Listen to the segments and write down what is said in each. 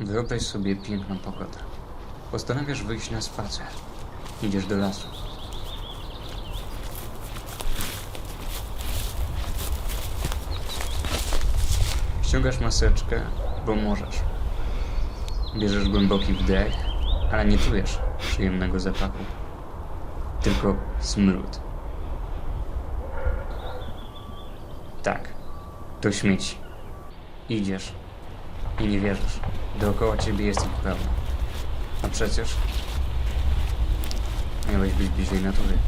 Wyobraź sobie piękną pogodę. Postanawiasz wyjść na spacer. Idziesz do lasu. Ściągasz maseczkę, bo możesz. Bierzesz głęboki wdech, ale nie czujesz przyjemnego zapachu. Tylko smród. Tak, to śmieci. Idziesz i nie wierzysz. Dookoła ciebie jest ich pełno. A przecież miałeś być bliżej natury.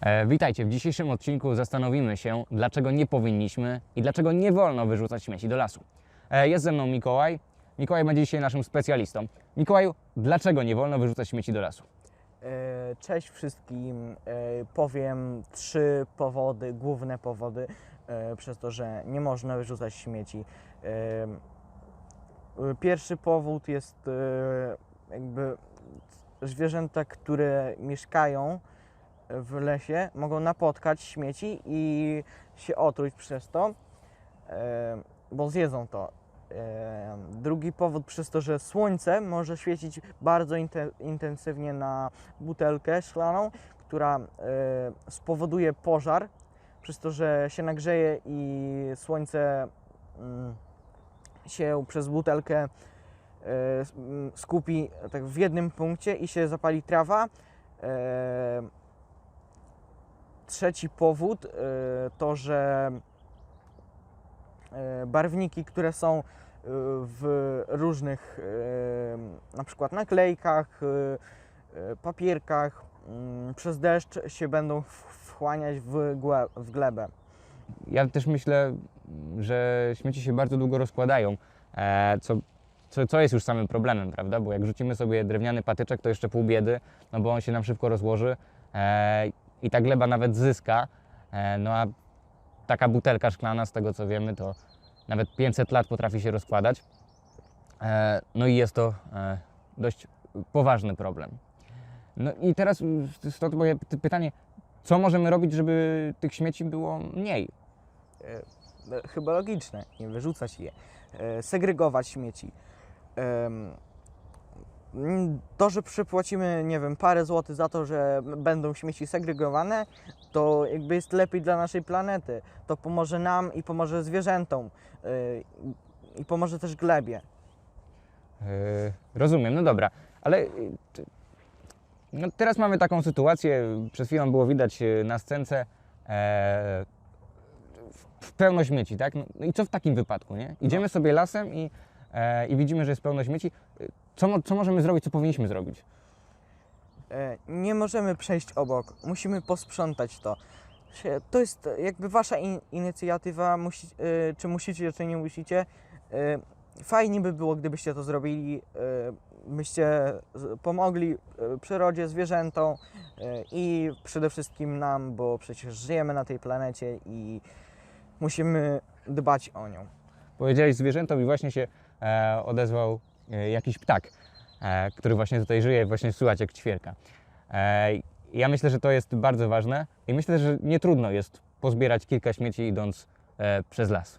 E, Witajcie. W dzisiejszym odcinku zastanowimy się, dlaczego nie powinniśmy i dlaczego nie wolno wyrzucać śmieci do lasu. E, Jest ze mną Mikołaj. Mikołaj będzie dzisiaj naszym specjalistą. Mikołaju, dlaczego nie wolno wyrzucać śmieci do lasu? E, Cześć wszystkim. E, Powiem trzy powody, główne powody, e, przez to, że nie można wyrzucać śmieci. Pierwszy powód jest jakby zwierzęta, które mieszkają w lesie, mogą napotkać śmieci i się otruć przez to, bo zjedzą to. Drugi powód przez to, że słońce może świecić bardzo inte- intensywnie na butelkę szklaną, która e, spowoduje pożar, przez to, że się nagrzeje i słońce mm, się przez butelkę e, s- m, skupi tak w jednym punkcie i się zapali trawa. E, Trzeci powód to, że barwniki, które są e, w różnych e, na przykład naklejkach, e, e, papierkach mm, przez deszcz się będą wchłaniać w, glebę. Ja też myślę, że śmieci się bardzo długo rozkładają, e, co, co, co jest już samym problemem, prawda? Bo jak rzucimy sobie drewniany patyczek, to jeszcze pół biedy, no bo on się nam szybko rozłoży e, i ta gleba nawet zyska. E, no a taka butelka szklana, z tego co wiemy, to nawet 500 lat potrafi się rozkładać. E, no i jest to e, dość poważny problem. No i teraz y, stąd moje py- pytanie, co możemy robić, żeby tych śmieci było mniej? E, no, chyba logiczne, nie wyrzucać je, segregować śmieci. Mm, To, że przypłacimy, nie wiem, parę złotych za to, że będą śmieci segregowane, to jakby jest lepiej dla naszej planety. To pomoże nam i pomoże zwierzętom e, i pomoże też glebie. Yy, rozumiem, no dobra, ale ty- no teraz mamy taką sytuację, przed chwilą było widać yy, na scence e, w- pełno śmieci, tak? No, no i co w takim wypadku, nie? Idziemy sobie lasem i, e, i widzimy, że jest pełno śmieci. Co, co możemy zrobić, co powinniśmy zrobić? E, Nie możemy przejść obok, musimy posprzątać to. To jest jakby wasza in, inicjatywa, musi, e, czy musicie, czy nie musicie. E, Fajnie by było, gdybyście to zrobili, e, byście z- pomogli e, przyrodzie, zwierzętom e, i przede wszystkim nam, bo przecież żyjemy na tej planecie i musimy dbać o nią. Powiedziałeś zwierzętom i właśnie się e, odezwał e, jakiś ptak, e, który właśnie tutaj żyje, właśnie słychać jak ćwierka. E, ja myślę, że to jest bardzo ważne i myślę, że nie trudno jest pozbierać kilka śmieci idąc e, przez las.